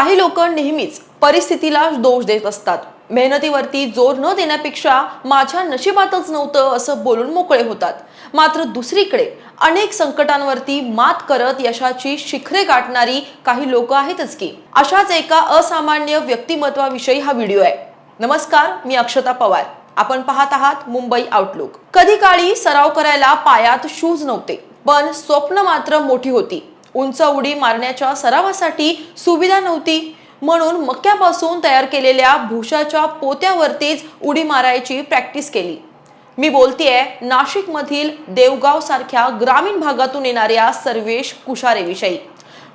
काही लोक नेहमीच परिस्थितीला दोष देत असतात. मेहनतीवरती जोर न देण्यापेक्षा माझ्या नशिबातच नव्हतं असं बोलून मोकळे होतात. मात्र दुसरीकडे अनेक संकटांवरती मात करत यशाची शिखरे गाठणारी काही लोक आहेतच की अशाच एका असामान्य व्यक्तिमत्वाविषयी हा व्हिडिओ आहे. नमस्कार मी अक्षता पवार. आपण पाहत आहात मुंबई आउटलुक कधी काळी सराव करायला पायात शूज नव्हते पण स्वप्न मात्र मोठी होती. उंच उडी मारण्याच्या सरावासाठी सुविधा नव्हती. म्हणून मक्यापासून तयार केलेल्या भुशाच्या पोत्यावरतीच उडी मारायची प्रॅक्टिस केली. मी बोलतेय नाशिकमधील देवगाव सारख्या ग्रामीण भागातून येणाऱ्या सर्वेश कुशारेविषयी.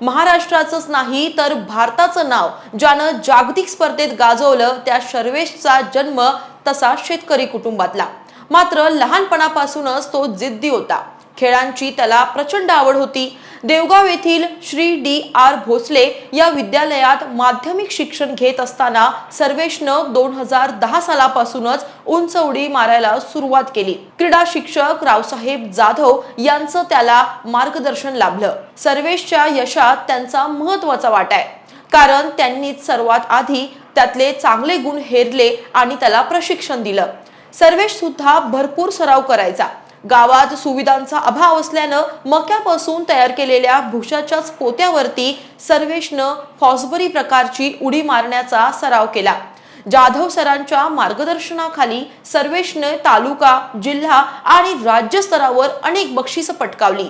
महाराष्ट्राचंच नाही तर भारताचं नाव ज्यानं जागतिक स्पर्धेत गाजवलं त्या सर्वेशचा जन्म तसा शेतकरी कुटुंबातला. मात्र लहानपणापासूनच तो जिद्दी होता. खेळांची त्याला प्रचंड आवड होती. देवगाव येथील श्री डी आर भोसले या विद्यालयात माध्यमिक शिक्षण घेत असताना सर्वेशनं दोन हजार दहा सालापासूनच उंच उडी मारायला सुरुवात केली. क्रीडा शिक्षक रावसाहेब जाधव यांचं त्याला मार्गदर्शन लाभलं. सर्वेशच्या यशात त्यांचा महत्त्वाचा वाटा आहे. कारण त्यांनीच सर्वात आधी त्यातले चांगले गुण हेरले आणि त्याला प्रशिक्षण दिलं. सर्वेश सुद्धा भरपूर सराव करायचा. गावात सुविधांचा अभाव असल्यानं मक्यापासून तयार केलेल्या भुशाच्याच पोत्यावरती सर्वेशनं फॉसबरी प्रकारची उडी मारण्याचा सराव केला. जाधव सरांच्या मार्गदर्शनाखाली सर्वेशने तालुका जिल्हा आणि राज्य स्तरावर अनेक बक्षिसं पटकावली.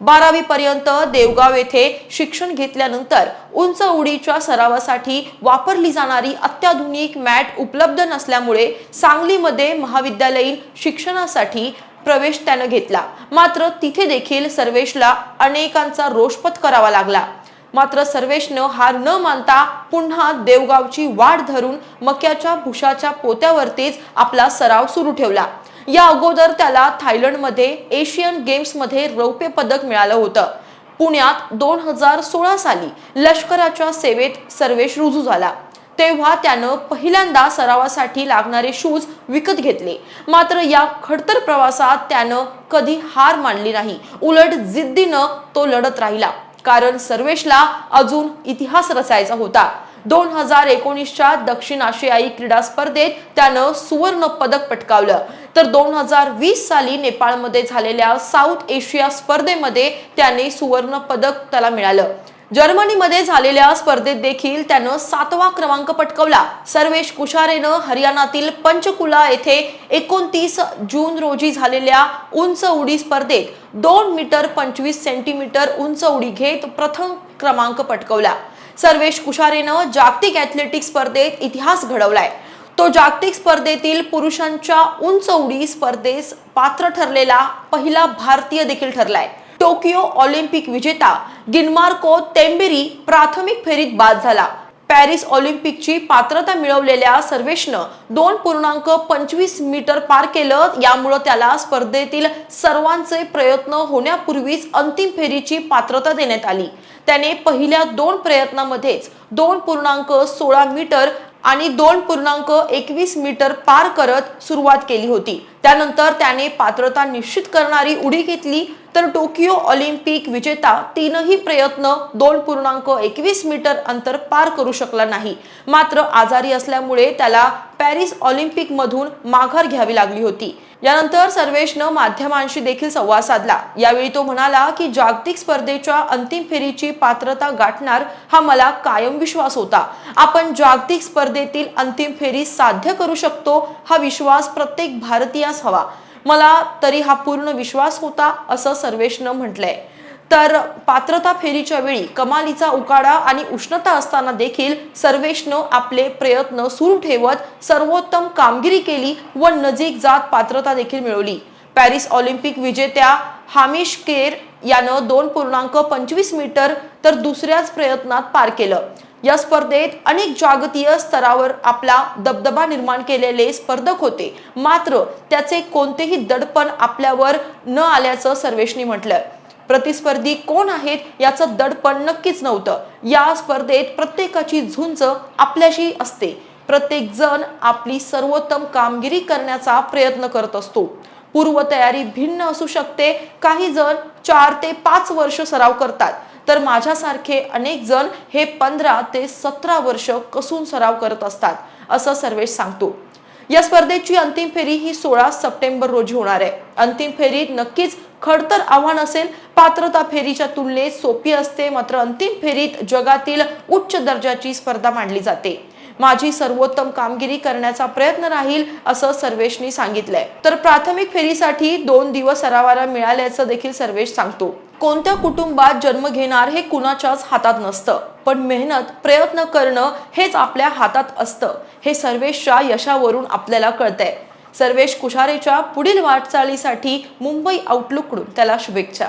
बारावी पर्यंत देवगाव येथे शिक्षण घेतल्यानंतर उंच उडीच्या सरावासाठी वापरली जाणारी अत्याधुनिक मॅट उपलब्ध नसल्यामुळे सांगलीमध्ये महाविद्यालयीन शिक्षणासाठी प्रवेश त्यानं घेतला. मात्र तिथे देखील सर्वेशला अनेकांचा रोषपत करावा लागला. मात्र सर्वेशनं हार न मानता पुन्हा देवगावची वाढ धरून मक्याच्या भुशाच्या पोत्यावरतीच आपला सराव सुरू ठेवला. या अगोदर त्याला थायलंडमध्ये एशियन गेम्समध्ये रौप्य पदक मिळालं होतं. पुण्यात दोन हजार सोळा साली लष्कराच्या सेवेत सर्वेश रुजू झाला. तेव्हा त्यानं पहिल्यांदा सरावासाठी लागणारे शूज विकत घेतले. मात्र या खडतर प्रवासात त्यानं कधी हार मानली नाही. उलट जिद्दीनं तो लढत राहिला. कारण सर्वेशला अजून इतिहास रचायचा होता. दोन हजार एकोणीसच्या दक्षिण आशियाई क्रीडा स्पर्धेत त्यानं सुवर्ण पदक पटकावलं. तर दोन हजार वीस साली नेपाळमध्ये झालेल्या साऊथ एशिया स्पर्धेमध्ये त्याने सुवर्ण पदक त्याला मिळालं. जर्मनीमध्ये झालेल्या स्पर्धेत देखील त्यानं सातवा क्रमांक पटकवला. सर्वेश कुशारेनं हरियाणातील पंचकुला येथे एकोणतीस जून रोजी झालेल्या उंच उडी स्पर्धेत दोन मीटर पंचवीस सेंटीमीटर उंच उडी घेत प्रथम क्रमांक पटकवला. सर्वेश कुशारेनं जागतिक ॲथलेटिक स्पर्धेत इतिहास घडवलाय. तो जागतिक स्पर्धेतील पुरुषांच्या उंच उडी स्पर्धेस पात्र ठरलेला पहिला भारतीय देखील ठरलाय. टोकियो ऑलिम्पिक विजेता गिनमार्को तेंबेरी प्राथमिक फेरीत बाद झाला. पॅरिस ऑलिम्पिकची पात्रता मिळवलेल्या सर्वेशनं दोन पूर्णांक पंचवीस मीटर पार केलं. यामुळं त्याला स्पर्धेतील सर्वांचे प्रयत्न होण्यापूर्वीच अंतिम फेरीची पात्रता देण्यात आली. त्याने पहिल्या दोन प्रयत्नामध्येच दोन पूर्णांक सोळा मीटर आणि दोन पूर्णांक एकवीस मीटर पार करत सुरुवात केली होती. त्यानंतर त्याने पात्रता निश्चित करणारी उडी घेतली तर टोकियो ऑलिम्पिक विजेता तीनही प्रयत्न दोन पूर्णांक एकवीस मीटर अंतर पार करू शकला नाही. मात्र आजारी असल्यामुळे त्याला पॅरिस ऑलिम्पिक मधून माघार घ्यावी लागली होती. यानंतर सर्वेशनं माध्यमांशी देखील संवाद साधला. यावेळी तो म्हणाला की जागतिक स्पर्धेच्या अंतिम फेरीची पात्रता गाठणार हा मला कायम विश्वास होता. आपण जागतिक स्पर्धेतील अंतिम फेरी साध्य करू शकतो हा विश्वास प्रत्येक भारतीयास हवा. मला तरी हा पूर्ण विश्वास होता असं सर्वेशनं म्हटलंय. तर पात्रता फेरीच्या वेळी कमालीचा उकाडा आणि उष्णता असताना देखील सर्वेशनं आपले प्रयत्न सुरू ठेवत सर्वोत्तम कामगिरी केली व नजीक जात पात्रता देखील मिळवली. पॅरिस ऑलिम्पिक विजेत्या हामिश केर यानं दोन पूर्णांक पंचवीस मीटर तर दुसऱ्याच प्रयत्नात पार केलं. या स्पर्धेत अनेक जागतिक स्तरावर आपला दबदबा निर्माण केलेले स्पर्धक होते. मात्र त्याचे कोणतेही दडपण आपल्यावर न आल्याचं सर्वेशनी म्हटलं प्रतिस्पर्धी कोण आहेत याचं दडपण नक्कीच नव्हतं. या स्पर्धेत प्रत्येकाची झुंज आपल्याशी असते. प्रत्येक जण आपली सर्वोत्तम कामगिरी करण्याचा प्रयत्न करत असतो. पूर्वतयारी भिन्न असू शकते. काही जण चार ते पाच वर्ष सराव करतात. तर माझ्यासारखे अनेक जण हे पंधरा ते सतरा वर्ष कसून सराव करत असतात असं सर्वेश सांगतो. या स्पर्धेची अंतिम फेरी ही सोळा सप्टेंबर रोजी होणार आहे. अंतिम फेरीत नक्कीच खडतर आव्हान असेल पात्रता फेरीच्या तुलनेत सोपी असते मात्र अंतिम फेरीत जगातील उच्च दर्जाची स्पर्धा मांडली जाते. माझी सर्वोत्तम कामगिरी करण्याचा प्रयत्न राहील असं सर्वेशनी सांगितलंय. तर प्राथमिक फेरीसाठी दोन दिवस सरावाला मिळाल्याचं देखील सर्वेश सांगतो. कोणत्या कुटुंबात जन्म घेणार हे कुणाच्याच हातात नसतं. पण मेहनत प्रयत्न करणं हेच आपल्या हातात असतं. हे सर्वेशच्या यशावरून आपल्याला कळतंय. सर्वेश कुशारेच्या पुढील वाटचालीसाठी मुंबई आउटलुककडून त्याला शुभेच्छा.